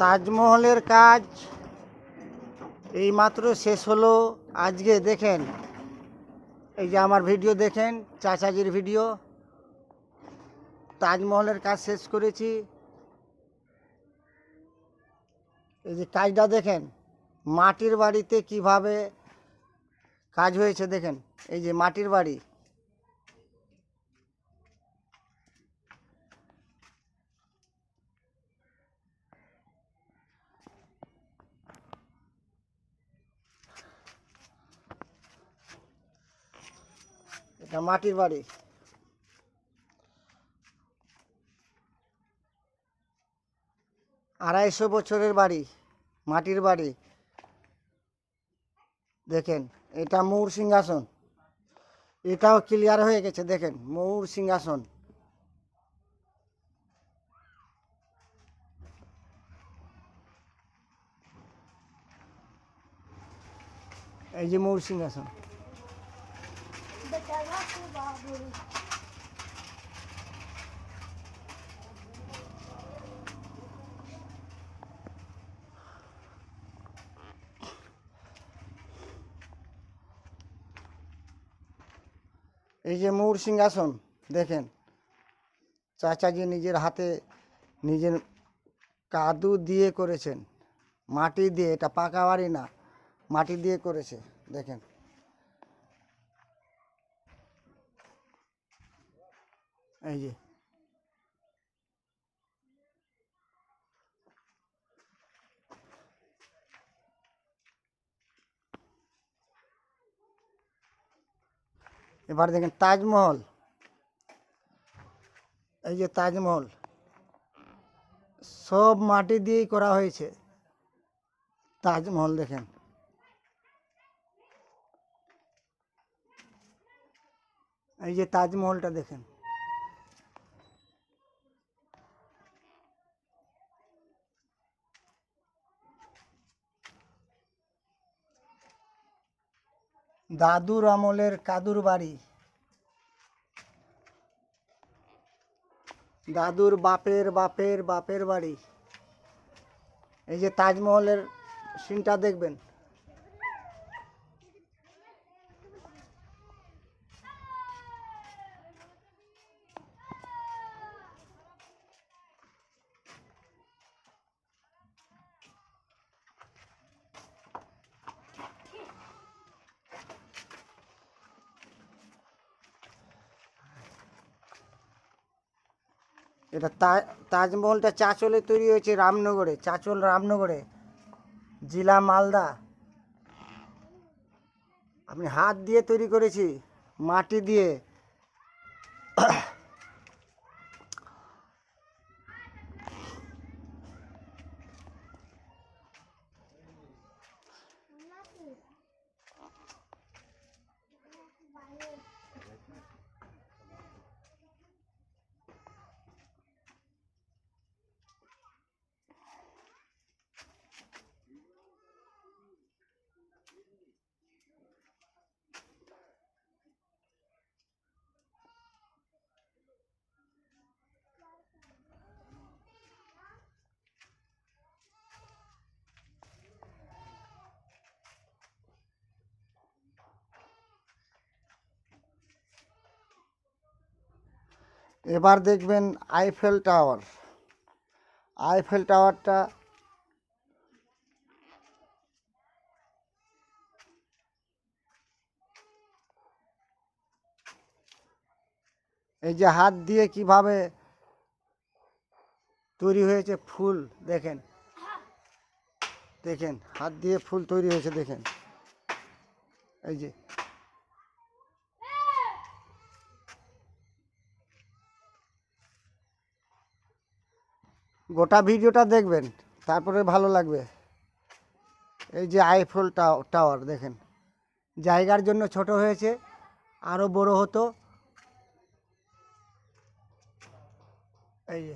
তাজমহলের কাজ এইমাত্র শেষ হলো। আজকে দেখেন, এই যে আমার ভিডিও দেখেন, চাচাজির ভিডিও। তাজমহলের কাজ শেষ করেছি। এই যে কাজটা দেখেন, মাটির বাড়িতে কীভাবে কাজ হয়েছে দেখেন। এই যে মাটির বাড়ি। এটা মাটির বাড়ি। আড়াইশো বছরের বাড়ি, মাটির বাড়ি। দেখেন, এটা মৌর সিংহাসন। এটাও ক্লিয়ার হয়ে গেছে, দেখেন, মৌর সিংহাসন। এই যে মৌর সিংহাসন। এই যে মৌর সিংহাসন, দেখেন। চাচাজি নিজের হাতে নিজের কাদু দিয়ে করেছেন। মাটি দিয়ে, এটা পাকা বাড়ি না, মাটি দিয়ে করেছে, দেখেন। এই যে। এবার দেখেন তাজমহল। এই যে তাজমহল। সব মাটি দিয়েই করা হয়েছে। তাজমহল দেখেন। এই যে তাজমহলটা দেখেন। দাদুর আমলের কাদুর বাড়ি। দাদুর বাপের বাপের বাপের বাড়ি। এই যে তাজমহলের সিনটা দেখবেন। এটা তাজমহলটা চাঁচলে তৈরি হয়েছে রামনগরে, চাঁচল রামনগরে, জেলা মালদা। আমি হাত দিয়ে তৈরি করেছি, মাটি দিয়ে। এবার দেখবেন আইফেল টাওয়ার আইফেল টাওয়ারটা এই যে হাত দিয়ে কীভাবে তৈরি হয়েছে ফুল, দেখেন। দেখেন, হাত দিয়ে ফুল তৈরি হয়েছে, দেখেন। এই যে গোটা ভিডিওটা দেখবেন, তারপরে ভালো লাগবে। এই যে আইফেল টাও- টাওয়ার দেখেন। জায়গার জন্য ছোট হয়েছে আরও বড় হতো। এই যে।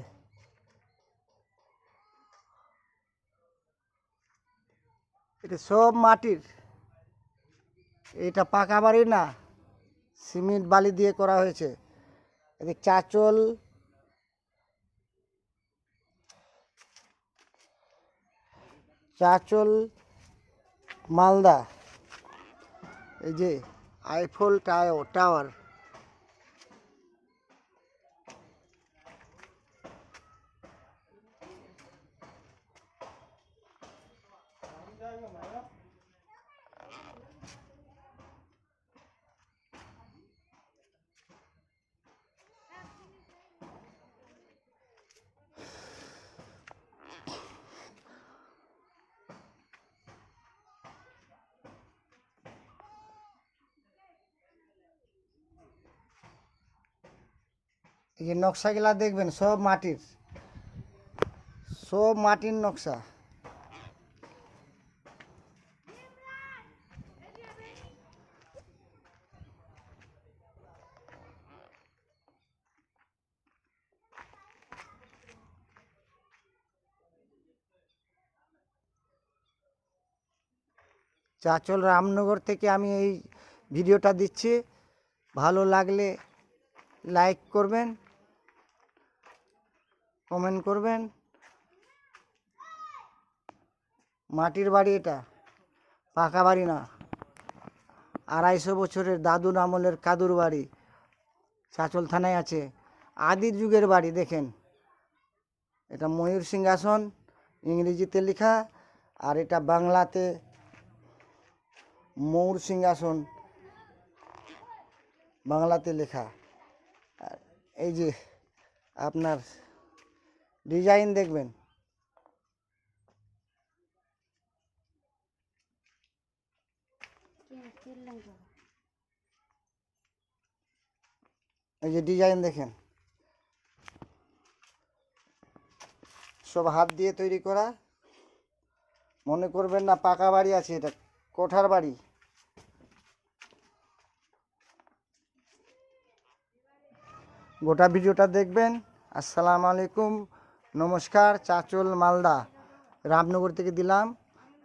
এটা সব মাটির। এটা পাকা বাড়ি না, সিমেন্ট বালি দিয়ে করা হয়েছে। এদিক চাচল চাচল মালদা। এই যে আইফল টাও টাওয়ার এই যে নকশাগুলা দেখবেন, সব মাটির। সব মাটির নকশা। চাচল রামনগর থেকে আমি এই ভিডিওটা দিচ্ছি। ভালো লাগলে লাইক করবেন। কমেন্ট করবেন। মাটির বাড়ি এটা, পাকা বাড়ি না। আড়াইশো বছরের দাদুর আমলের কাদুর বাড়ি, চাচল থানায় আছে। আদি যুগের বাড়ি, দেখেন। এটা ময়ূর সিংহাসন, ইংরেজিতে লেখা, আর এটা বাংলাতে ময়ূর সিংহাসন, বাংলাতে লেখা। এই যে আপনার ডিজাইন দেখবেন। এই যে ডিজাইন দেখেন। সব হাত দিয়ে তৈরি করা। মনে করবেন না পাকা বাড়ি আছে এটা, কোঠার বাড়ি। গোটা ভিডিওটা দেখবেন। আসসালামু আলাইকুম। নমস্কার চাচল মালদা রামনগর থেকে দিলাম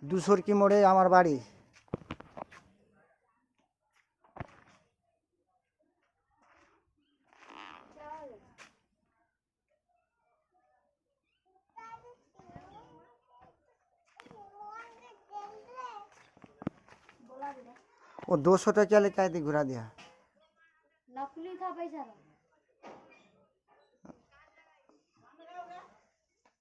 দুশোর কি মোড়ে আমার বাড়ি वो दो सौ टका लेके आए थे घुरा दिया नकली था पैसा था